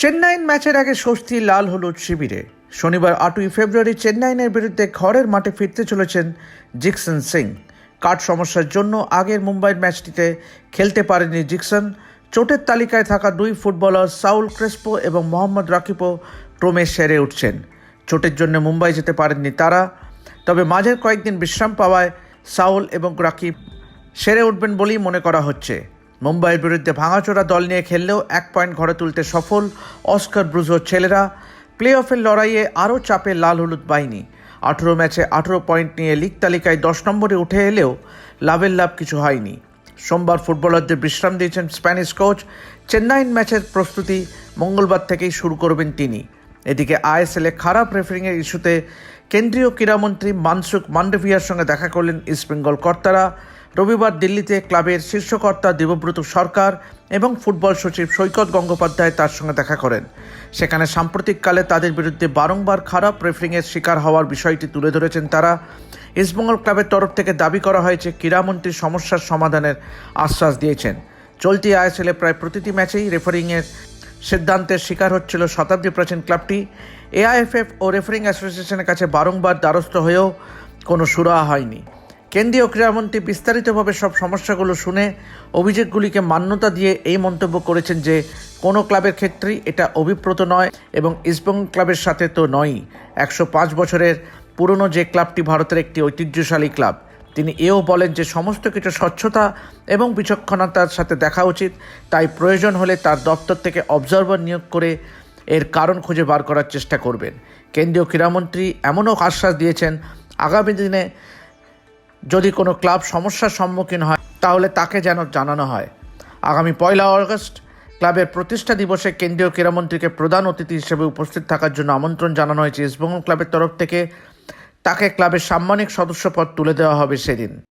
চেন্নাইন ম্যাচের আগে স্বস্তি লাল হলুদ শিবিরে। শনিবার আটই ফেব্রুয়ারি চেন্নাইনের বিরুদ্ধে ঘরের মাঠে ফিরতে চলেছেন জিকসন সিং। কাঠ সমস্যার জন্য আগের মুম্বাইয়ের ম্যাচটিতে খেলতে পারেনি জিকসন। চোটের তালিকায় থাকা দুই ফুটবলার সাউল ক্রেসপো এবং মোহাম্মদ রাকিবও ক্রমে সেরে উঠছেন। চোটের জন্য মুম্বাই যেতে পারেননি তারা, তবে মাঝের কয়েকদিন বিশ্রাম পাওয়ায় সাউল এবং রাকিব সেরে উঠবেন বলেই মনে করা হচ্ছে। মুম্বাইয়ের বিরুদ্ধে ভাঙাচোরা দল নিয়ে খেললেও এক পয়েন্ট ঘরে তুলতে সফল অস্কার ব্রুজোর ছেলেরা। প্লে অফের লড়াইয়ে আরও চাপে লাল হলুদ বাহিনী। আঠেরো ম্যাচে আঠেরো পয়েন্ট নিয়ে লিগ তালিকায় দশ নম্বরে উঠে এলেও লাভের লাভ কিছু হয়নি। সোমবার ফুটবলারদের বিশ্রাম দিয়েছেন স্প্যানিশ কোচ। চেন্নাইন ম্যাচের প্রস্তুতি মঙ্গলবার থেকেই শুরু করবেন তিনি। এদিকে আইএসএলে খারাপ রেফারিংয়ের ইস্যুতে কেন্দ্রীয় ক্রীড়ামন্ত্রী মানসুখ মান্ডভিয়ার সঙ্গে দেখা করলেন ইস্টবেঙ্গল কর্তারা। রবিবার দিল্লিতে ক্লাবের শীর্ষকর্তা দেবব্রত সরকার এবং ফুটবল সচিব সৈকত গঙ্গোপাধ্যায় তার সঙ্গে দেখা করেন। সেখানে সাম্প্রতিককালে তাদের বিরুদ্ধে বারংবার খারাপ রেফারিংয়ের শিকার হওয়ার বিষয়টি তুলে ধরেছেন তারা। ইস্টবেঙ্গল ক্লাবের তরফ থেকে দাবি করা হয়েছে, ক্রীড়ামন্ত্রী সমস্যার সমাধানের আশ্বাস দিয়েছেন। চলতি আইএসএলে প্রায় প্রতিটি ম্যাচেই রেফারিংয়ের সিদ্ধান্তের শিকার হচ্ছিল শতাব্দী প্রাচীন ক্লাবটি। এআইএফএফ ও রেফারিং অ্যাসোসিয়েশনের কাছে বারংবার দ্বারস্থ হয়েও কোনো সুরাহা হয়নি। কেন্দ্রীয় ক্রীড়ামন্ত্রী বিস্তারিতভাবে সব সমস্যাগুলো শুনে অভিযোগগুলিকে মান্যতা দিয়ে এই মন্তব্য করেছেন যে, কোনো ক্লাবের ক্ষেত্রেই এটা অভিপ্রত নয় এবং ইস্টবেঙ্গল ক্লাবের সাথে তো নয়ই। একশো পাঁচ বছরের পুরনো যে ক্লাবটি ভারতের একটি ঐতিহ্যশালী ক্লাব, তিনি এও বলেন যে, সমস্ত কিছু স্বচ্ছতা এবং বিচক্ষণতার সাথে দেখা উচিত, তাই প্রয়োজন হলে তার দপ্তর থেকে অবজারভার নিয়োগ করে এর কারণ খুঁজে বার করার চেষ্টা করবেন। কেন্দ্রীয় ক্রীড়ামন্ত্রী এমনও আশ্বাস দিয়েছেন, আগামী দিনে যদি কোনো ক্লাব সমস্যার সম্মুখীন হয়, তাহলে তাকে যেন জানানো হয়। আগামী পয়লা অগস্ট, ক্লাবের প্রতিষ্ঠা দিবসে কেন্দ্রীয় ক্রীড়ামন্ত্রীকে প্রধান অতিথি হিসেবে উপস্থিত থাকার জন্য আমন্ত্রণ জানানো হয়েছে ইস্টবেঙ্গল ক্লাবের তরফ থেকে। তাকে ক্লাবের সাম্মানিক সদস্যপদ তুলে দেওয়া হবে সেদিন।